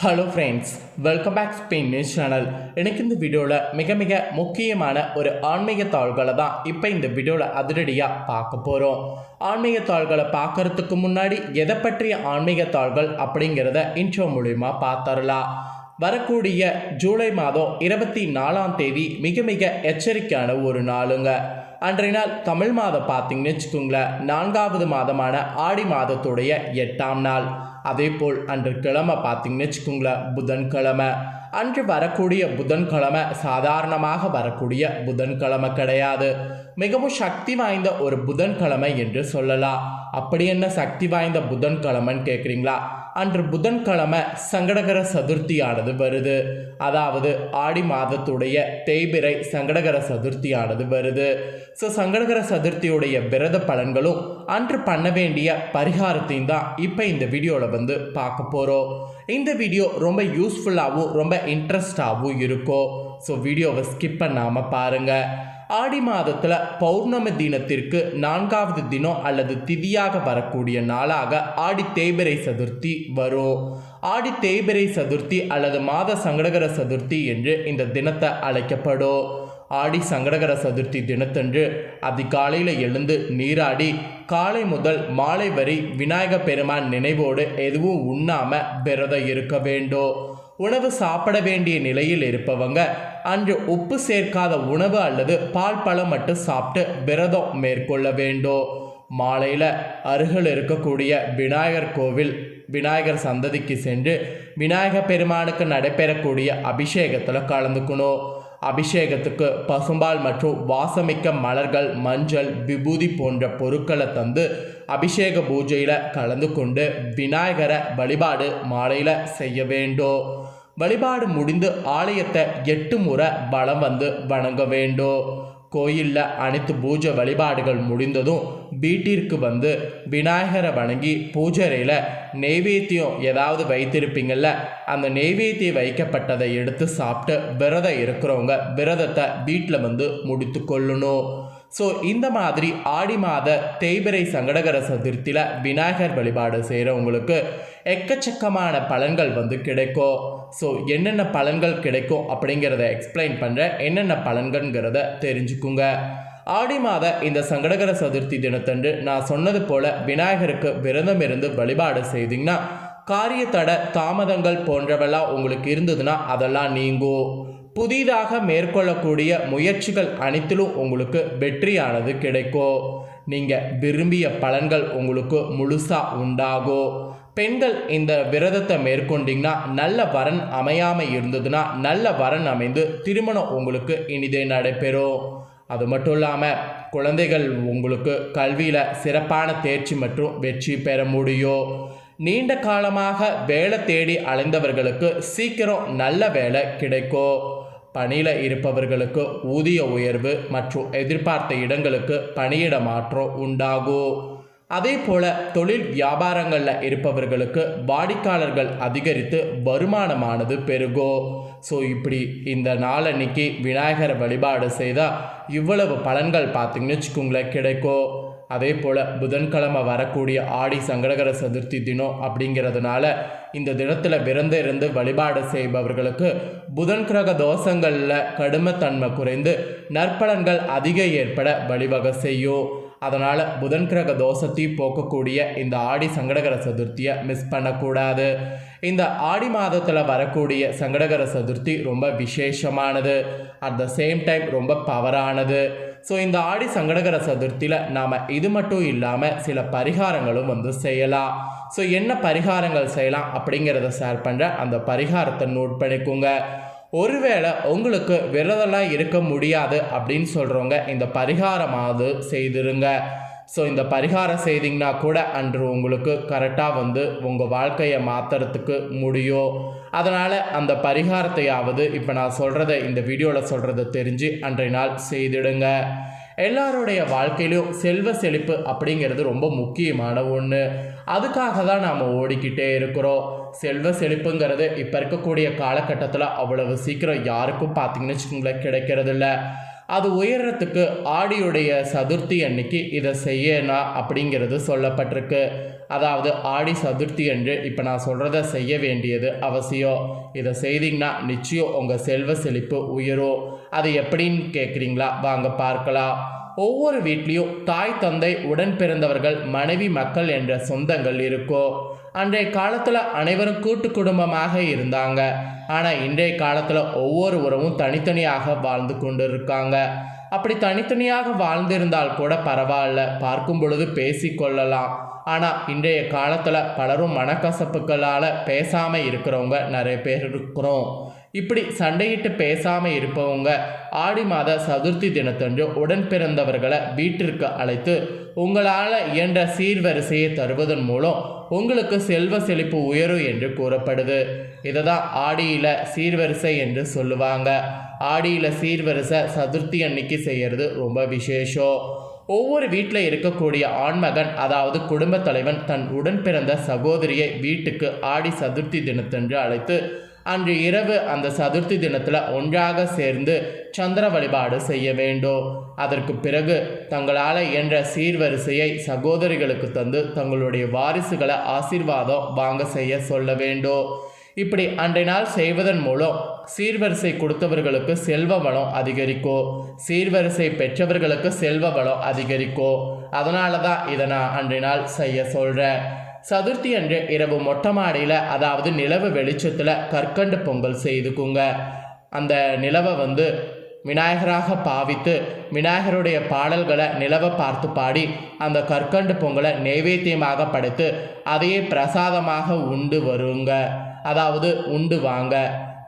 Hello friends welcome back Spain news channel எனக்கு இந்த வீடியோவில் மிக மிக முக்கியமான ஒரு ஆன்மீக தாள்களை தான் இப்போ இந்த வீடியோவில் அதிரடியாக பார்க்க போகிறோம் ஆன்மீக தாள்களை பார்க்கறதுக்கு முன்னாடி எதை பற்றிய ஆன்மீக தாள்கள் அப்படிங்கிறத இன்ட்ரோ மூலிமா பார்த்தரலாம் வரக்கூடிய ஜூலை மாதம் இருபத்தி நாலாம் தேதி மிக மிக எச்சரிக்கையான ஒரு நாளுங்க. அன்றைய நாள் தமிழ் மாதம் பார்த்தீங்கன்னு வச்சுக்கோங்களேன் நான்காவது மாதமான ஆடி மாதத்துடைய எட்டாம் நாள். அதே போல் அன்று கிழமை பார்த்தீங்கன்னு வச்சுக்கோங்களேன் புதன்கிழமை. அன்று வரக்கூடிய புதன்கிழமை சாதாரணமாக வரக்கூடிய புதன்கிழமை கிடையாது. மிகவும் சக்தி வாய்ந்த ஒரு புதன்கிழமை என்று சொல்லலாம். அப்படி என்ன சக்தி வாய்ந்த புதன்கிழமைன்னு கேட்குறீங்களா? அன்று புதன்கிழமை சங்கடகர சதுர்த்தியானது வருது. அதாவது ஆடி மாதத்துடைய தேய்பிரை சங்கடகர சதுர்த்தியானது வருது. ஸோ சங்கடகர சதுர்த்தியுடைய விரத பலன்களும் அன்று பண்ண வேண்டிய பரிகாரத்தையும் தான் இப்போ இந்த வீடியோவில் வந்து பார்க்க போகிறோம் இந்த வீடியோ ரொம்ப யூஸ்ஃபுல்லாகவும் ரொம்ப இன்ட்ரெஸ்டாகவும் இருக்கும். ஸோ வீடியோவை ஸ்கிப் பண்ணாமல் பாருங்கள் ஆடி மாதத்தில் பௌர்ணமி தினத்திற்கு நான்காவது தினம் அல்லது திதியாக வரக்கூடிய நாளாக ஆடி தேய்பிரை சதுர்த்தி வரும். ஆடி தேய்பிரை சதுர்த்தி அல்லது மாத சங்கடகர சதுர்த்தி என்று இந்த தினத்தை அழைக்கப்படும். ஆடி சங்கடகர சதுர்த்தி தினத்தன்று அதிகாலையில் எழுந்து நீராடி காலை முதல் மாலை வரை விநாயக பெருமான் நினைவோடு எதுவும் உண்ணாம விரதம் இருக்க வேண்டும். உணவு சாப்பிட வேண்டிய நிலையில் இருப்பவங்க அன்று உப்பு சேர்க்காத உணவு அல்லது பால் பழம் மட்டும் சாப்பிட்டு விரதம் மேற்கொள்ள வேண்டும். மாலையில் அருகில் இருக்கக்கூடிய விநாயகர் கோவில் விநாயகர் சந்ததிக்கு சென்று விநாயகர் பெருமானுக்கு நடைபெறக்கூடிய அபிஷேகத்தில் கலந்துக்கணும். அபிஷேகத்துக்கு பசும்பால் மற்றும் வாசமிக்க மலர்கள் மஞ்சள் விபூதி போன்ற பொருட்களை தந்து அபிஷேக பூஜையில் கலந்து கொண்டு விநாயகரை வழிபாடு மாலையில் செய்ய வேண்டும். வழிபாடு முடிந்து ஆலயத்தை எட்டு முறை வளம் வந்து வணங்க வேண்டும். கோயிலில் அனைத்து பூஜை வழிபாடுகள் முடிந்ததும் வீட்டிற்கு வந்து விநாயகரை வணங்கி பூஜைறையில் நெய்வேத்தியம் ஏதாவது வைத்திருப்பீங்கள்ல அந்த நெய்வேத்தியம் வைக்கப்பட்டதை எடுத்து சாப்பிட்டு விரதம் இருக்கிறவங்க விரதத்தை வீட்டில் வந்து முடித்து கொள்ளணும். ஸோ இந்த மாதிரி ஆடி மாத தேய்பிரை சங்கடகர சதுர்த்தியில் விநாயகர் வழிபாடு செய்கிறவங்களுக்கு எக்கச்சக்கமான பலன்கள் வந்து கிடைக்கும். ஸோ என்னென்ன பலன்கள் கிடைக்கும் அப்படிங்கிறத எக்ஸ்பிளைன் பண்ணுறேன் என்னென்ன பலன்கள்ங்கிறத தெரிஞ்சுக்குங்க. ஆடி மாத இந்த சங்கடகர சதுர்த்தி தினத்தன்று நான் சொன்னது போல் விநாயகருக்கு விரதம் இருந்து வழிபாடு செய்தீங்கன்னா காரிய தட தாமதங்கள் போன்றவெல்லாம் உங்களுக்கு இருந்ததுன்னா அதெல்லாம் நீங்கும். புதிதாக மேற்கொள்ளக்கூடிய முயற்சிகள் அனைத்திலும் உங்களுக்கு வெற்றியானது கிடைக்கும் நீங்கள் விரும்பிய பலன்கள் உங்களுக்கு முழுசாக உண்டாகும் பெண்கள் இந்த விரதத்தை மேற்கொண்டிங்கன்னா நல்ல வரன் அமையாமல் இருந்ததுன்னா நல்ல வரன் அமைந்து திருமணம் உங்களுக்கு இனிதே நடைபெறும் அது மட்டும் இல்லாமல் குழந்தைகள் உங்களுக்கு கல்வியில் சிறப்பான தேர்ச்சி மற்றும் வெற்றி பெற முடியும் நீண்ட காலமாக வேலை தேடி அலைந்தவர்களுக்கு சீக்கிரம் நல்ல வேலை கிடைக்கும் பணியில் இருப்பவர்களுக்கு ஊதிய உயர்வு மற்றும் எதிர்பார்த்த இடங்களுக்கு பணியிட மாற்றம் உண்டாகும் அதே போல தொழில் வியாபாரங்களில் இருப்பவர்களுக்கு வாடிக்கையாளர்கள் அதிகரித்து வருமானமானது பெருகும் ஸோ இப்படி இந்த நாளன்னைக்கு விநாயகரை வழிபாடு செய்தால் இவ்வளவு பலன்கள் பார்த்தீங்கன்னு வச்சுக்கோங்களேன் கிடைக்கும். அதே போல் புதன்கிழமை வரக்கூடிய ஆடி சங்கடகர சதுர்த்தி தினம் அப்படிங்கிறதுனால இந்த தினத்தில் விரந்து இருந்து வழிபாடு செய்பவர்களுக்கு புதன் கிரக தோஷங்களில் கடுமத்தன்மை குறைந்து நற்பலன்கள் அதிக ஏற்பட வழிவகை செய்யும். அதனால் புதன் கிரக தோஷத்தையும் போக்கக்கூடிய இந்த ஆடி சங்கடகர சதுர்த்தியை மிஸ் பண்ணக்கூடாது. இந்த ஆடி மாதத்தில் வரக்கூடிய சங்கடகர சதுர்த்தி ரொம்ப விசேஷமானது. அட் த சேம் டைம் ரொம்ப பவரானது. ஸோ இந்த ஆடி சங்கடகர சதுர்த்தியில் நாம் இது மட்டும் இல்லாமல் சில பரிகாரங்களும் வந்து செய்யலாம். ஸோ என்ன பரிகாரங்கள் செய்யலாம் அப்படிங்கிறத ஷேர் பண்ணுற அந்த பரிகாரத்தை நோட் பண்ணிக்கோங்க. ஒருவேளை உங்களுக்கு விரதெல்லாம் இருக்க முடியாது அப்படின்னு சொல்கிறவங்க இந்த பரிகாரமாவது செய்திருங்க. ஸோ இந்த பரிகாரம் செய்தீங்கன்னா கூட அன்று உங்களுக்கு கரெக்டாக வந்து உங்கள் வாழ்க்கையை மாற்றுறதுக்கு முடியும். அதனால் அந்த பரிகாரத்தையாவது இப்போ நான் சொல்கிறத இந்த வீடியோவில் சொல்கிறத தெரிஞ்சு அன்றைய நாள் செய்திடுங்க. எல்லாருடைய வாழ்க்கையிலும் செல்வ செழிப்பு அப்படிங்கிறது ரொம்ப முக்கியமான ஒன்று அதுக்காக தான் நாம் ஓடிக்கிட்டே இருக்கிறோம். செல்வ செழிப்புங்கிறது இப்போ இருக்கக்கூடிய காலகட்டத்தில் அவ்வளவு சீக்கிரம் யாருக்கும் பார்த்தீங்கன்னு வச்சுக்கோங்களேன் கிடைக்கிறதில்ல. அது உயர்றதுக்கு ஆடியுடைய சதுர்த்தி அன்னைக்கு இதை செய்யணும் அப்படிங்கிறது சொல்லப்பட்டிருக்கு. அதாவது ஆடி சதுர்த்தி அன்று இப்போ நான் சொல்கிறத செய்ய வேண்டியது அவசியம். இதை செய்தீங்கன்னா நிச்சயம் உங்கள் செல்வ செழிப்பு உயரும். அது எப்படின்னு கேட்குறீங்களா வாங்க பார்க்கலாம். ஒவ்வொரு வீட்லேயும் தாய் தந்தை உடன் பிறந்தவர்கள் மனைவி மக்கள் என்ற சொந்தங்கள் இருக்கும் அன்றைய காலத்தில் அனைவரும் கூட்டு குடும்பமாக இருந்தாங்க. ஆனால் இன்றைய காலத்தில் ஒவ்வொரு உறவும் தனித்தனியாக வாழ்ந்து கொண்டு இருக்காங்க அப்படி தனித்தனியாக வாழ்ந்திருந்தால் கூட பரவாயில்ல. பார்க்கும் பொழுது பேசிக்கொள்ளலாம் ஆனால் இன்றைய காலத்தில் பலரும் மனக்கசப்புகளால் பேசாமல் இருக்கிறவங்க நிறைய பேர் இருக்கிறோம். இப்படி சண்டையிட்டு பேசாமல் இருப்பவங்க ஆடி மாத சதுர்த்தி தினத்தன்று உடன் பிறந்தவர்களை வீட்டிற்கு அழைத்து உங்களால் இயன்ற சீர்வரிசையை தருவதன் மூலம் உங்களுக்கு செல்வ செழிப்பு உயரும் என்று கூறப்படுது. இதை தான் ஆடியில் சீர்வரிசை என்று சொல்லுவாங்க. ஆடியில் சீர்வரிசை சதுர்த்தி அன்னைக்கு செய்கிறது ரொம்ப விசேஷம். ஒவ்வொரு வீட்டில் இருக்கக்கூடிய ஆண்மகன் அதாவது குடும்பத் தலைவன் தன் உடன் பிறந்த சகோதரியை வீட்டுக்கு ஆடி சதுர்த்தி தினத்தன்று அழைத்து அன்று இரவு அந்த சதுர்த்தி தினத்தில் ஒன்றாக சேர்ந்து சந்திர வழிபாடு செய்ய வேண்டும். அதற்கு பிறகு தங்களால் என்ற சீர்வரிசையை சகோதரிகளுக்கு தந்து தங்களுடைய வாரிசுகளை ஆசீர்வாதம் வாங்க செய்ய சொல்ல வேண்டும். இப்படி அன்றைய நாள் செய்வதன் மூலம் சீர்வரிசை கொடுத்தவர்களுக்கு செல்வ வளம் அதிகரிக்கும். சீர்வரிசை பெற்றவர்களுக்கு செல்வ வளம் அதிகரிக்கும். அதனால தான் இதை நான் அன்றைய நாள் செய்ய சொல்கிறேன் சதுர்த்தி அன்று இரவு மொட்டை மாடியில் அதாவது நிலவு வெளிச்சத்தில் கற்கண்டு பொங்கல் செய்துக்குங்க. அந்த நிலவை வந்து விநாயகராக பாவித்து விநாயகருடைய பாடல்களை நிலவை பார்த்து பாடி அந்த கற்கண்டு பொங்கலை நைவேத்தியமாக படைத்து அதையே பிரசாதமாக உண்டு வருங்க. அதாவது உண்டு வாங்க.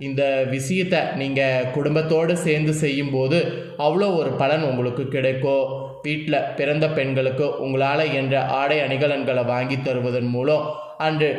இந்த விஷயத்தை நீங்கள் குடும்பத்தோடு சேர்ந்து செய்யும்போது அவ்வளோ ஒரு பலன் உங்களுக்கு கிடைக்கும் வீட்டில் பிறந்த பெண்களுக்கு உங்களால் என்ற ஆடை அணிகலன்களை வாங்கி தருவதன் மூலம் அன்று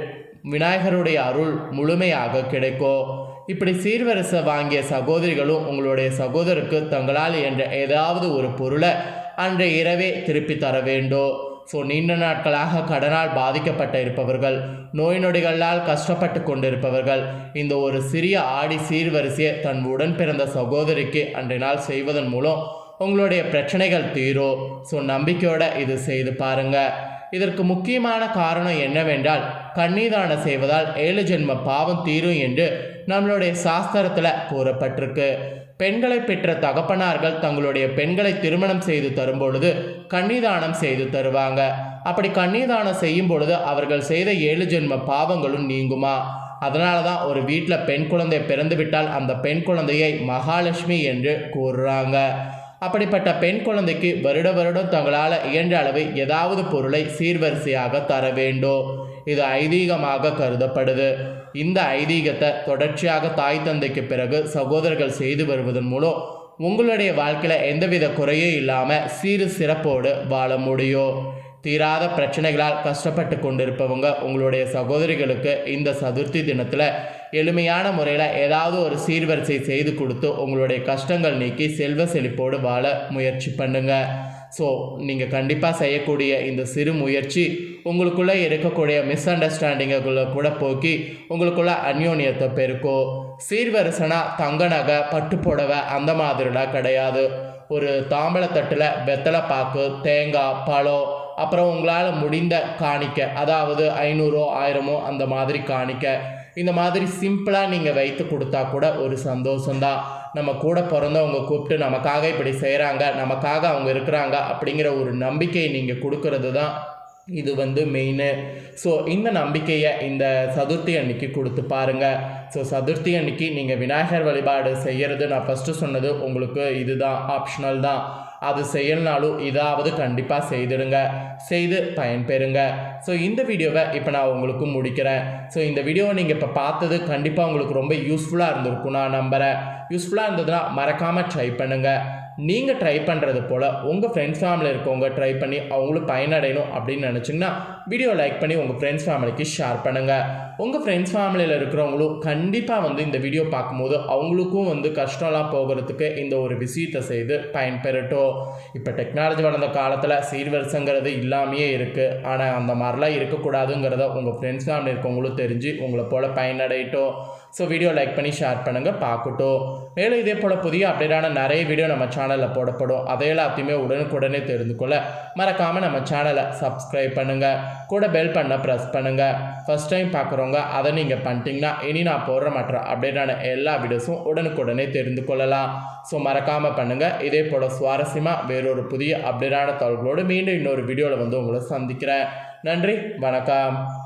விநாயகருடைய அருள் முழுமையாக கிடைக்கும் இப்படி சீர்வரிசை வாங்கிய சகோதரிகளும் உங்களுடைய சகோதரருக்கு தங்களால் என்ற ஏதாவது ஒரு பொருளை அன்றைய இரவே திருப்பி தர வேண்டும் ஸோ நீண்ட நாட்களாக கடனால் பாதிக்கப்பட்ட இருப்பவர்கள் நோய் நொடிகளால் கஷ்டப்பட்டு கொண்டிருப்பவர்கள் இந்த ஒரு சிறிய ஆடி சீர்வரிசையை தன் உடன் பிறந்த சகோதரிக்கு அன்றைய நாள் செய்வதன் மூலம் உங்களுடைய பிரச்சனைகள் தீரும் ஸோ நம்பிக்கையோடு இது செய்து பாருங்கள் இதற்கு முக்கியமான காரணம் என்னவென்றால் கண்ணீதானம் செய்வதால் ஏழு ஜென்ம பாவம் தீரும் என்று நம்மளுடைய சாஸ்திரத்தில் கூறப்பட்டிருக்கு. பெண்களை பெற்ற தகப்பனார்கள் தங்களுடைய பெண்களை திருமணம் செய்து தரும்பொழுது கன்னிதானம் செய்து தருவாங்க. அப்படி கன்னிதானம் செய்யும் பொழுது அவர்கள் செய்த ஏழு ஜென்ம பாவங்களும் நீங்குமா? அதனால தான் ஒரு வீட்டில் பெண் குழந்தை பிறந்துவிட்டால் அந்த பெண் குழந்தையை மகாலட்சுமி என்று கூறுறாங்க. அப்படிப்பட்ட பெண் குழந்தைக்கு வருட வருடம் தங்களால் இயன்ற அளவு ஏதாவது பொருளை சீர்வரிசையாக தர வேண்டும். இது ஐதீகமாக கருதப்படுது. இந்த ஐதீகத்தை தொடர்ச்சியாக தாய் தந்தைக்கு பிறகு சகோதரர்கள் செய்து வருவதன் மூலம் உங்களுடைய வாழ்க்கையில் எந்தவித குறையும் இல்லாமல் சீறு சிறப்போடு வாழ முடியும். தீராத பிரச்சனைகளால் கஷ்டப்பட்டு கொண்டிருப்பவங்க உங்களுடைய சகோதரிகளுக்கு இந்த சதுர்த்தி தினத்தில் எளிமையான முறையில் ஏதாவது ஒரு சீர்வரிசை செய்து கொடுத்து உங்களுடைய கஷ்டங்கள் நீக்கி செல்வ செழிப்போடு வாழ முயற்சி பண்ணுங்க. ஸோ நீங்கள் கண்டிப்பாக செய்யக்கூடிய இந்த சிறு முயற்சி உங்களுக்குள்ளே இருக்கக்கூடிய மிஸ் அண்டர்ஸ்டாண்டிங்குள்ள கூட போக்கி உங்களுக்குள்ள அந்யோன்யத்தை பெருக்கும் சீர்வரிசனா தங்க நகை பட்டு புடவை அந்த மாதிரிலாம் கிடையாது. ஒரு தாம்பழத்தட்டில் வெத்தலை பாக்கு தேங்காய் பழம் அப்புறம் உங்களால் முடிந்த காணிக்க அதாவது ஐநூறோ ஆயிரமோ அந்த மாதிரி காணிக்க. இந்த மாதிரி சிம்பிளாக நீங்கள் வைத்து கொடுத்தா கூட ஒரு சந்தோஷம்தான். நம்ம கூட பிறந்தவங்க கூப்பிட்டு நமக்காக இப்படி செய்கிறாங்க நமக்காக அவங்க இருக்கிறாங்க அப்படிங்கிற ஒரு நம்பிக்கையை நீங்கள் கொடுக்கறது தான் இது வந்து மெயினு ஸோ இந்த நம்பிக்கையை இந்த சதுர்த்தி அன்னைக்கு கொடுத்து பாருங்கள் ஸோ சதுர்த்தி அன்னைக்கு நீங்கள் விநாயகர் வழிபாடு செய்கிறது நான் ஃபஸ்ட்டு சொன்னது உங்களுக்கு இதுதான் ஆப்ஷனல் தான். அது செய்யலனாலும் இதாவது கண்டிப்பாக செய்திடுங்க. செய்து பயன்பெறுங்க. ஸோ இந்த வீடியோவை இப்போ நான் உங்களுக்கு முடிக்கிறேன். ஸோ இந்த வீடியோவை நீங்கள் இப்போ பார்த்தது கண்டிப்பாக உங்களுக்கு ரொம்ப யூஸ்ஃபுல்லாக இருந்திருக்கும் நான் நம்புகிறேன் யூஸ்ஃபுல்லாக இருந்ததுன்னா மறக்காமல் ட்ரை பண்ணுங்கள் நீங்கள் ட்ரை பண்ணுறது போல் உங்கள் ஃப்ரெண்ட்ஸ் ஃபேமிலி இருக்கவங்க ட்ரை பண்ணி அவங்களும் பயனடையணும் அப்படின்னு நினச்சிங்கன்னா வீடியோ லைக் பண்ணி உங்கள் ஃப்ரெண்ட்ஸ் ஃபேமிலிக்கு ஷேர் பண்ணுங்கள் உங்கள் ஃப்ரெண்ட்ஸ் ஃபேமிலியில் இருக்கிறவங்களும் கண்டிப்பாக வந்து இந்த வீடியோ பார்க்கும்போது அவங்களுக்கும் வந்து கஷ்டம்லாம் போகிறதுக்கு இந்த ஒரு விஷயத்தை செய்து பயன்பெறட்டும். இப்போ டெக்னாலஜி வளர்ந்த காலத்தில் சீர்வரிசைங்கிறது இல்லாமையே இருக்குது ஆனால் அந்த மாதிரிலாம் இருக்கக்கூடாதுங்கிறத உங்கள் ஃப்ரெண்ட்ஸ் ஃபேமிலி இருக்கவங்களும் தெரிஞ்சு உங்களை போல் பயனடையட்டும். ஸோ வீடியோ லைக் பண்ணி ஷேர் பண்ணுங்கள் பார்க்கட்டும். மேலும் இதே போல் புதிய அப்டேட்டான நிறைய வீடியோ நம்ம சேனலில் போடப்படும். அதை எல்லாத்தையுமே உடனுக்குடனே தெரிந்து கொள்ள மறக்காமல் நம்ம சேனலை சப்ஸ்கிரைப் பண்ணுங்கள் கூட பெல் பண்ண ப்ரெஸ் பண்ணுங்கள் ஃபஸ்ட் டைம் பார்க்குறவங்க அதை நீங்கள் பண்ணிட்டீங்கன்னா இனி நான் போடுற மற்ற அப்டேட்டான எல்லா வீடியோஸும் உடனுக்குடனே தெரிந்து கொள்ளலாம். ஸோ மறக்காமல் பண்ணுங்கள் இதே போல் சுவாரஸ்யமாக வேறொரு புதிய அப்டேட்டான தகவல்களோடு மீண்டும் இன்னொரு வீடியோவில் வந்து உங்களை சந்திக்கிறேன். நன்றி வணக்கம்.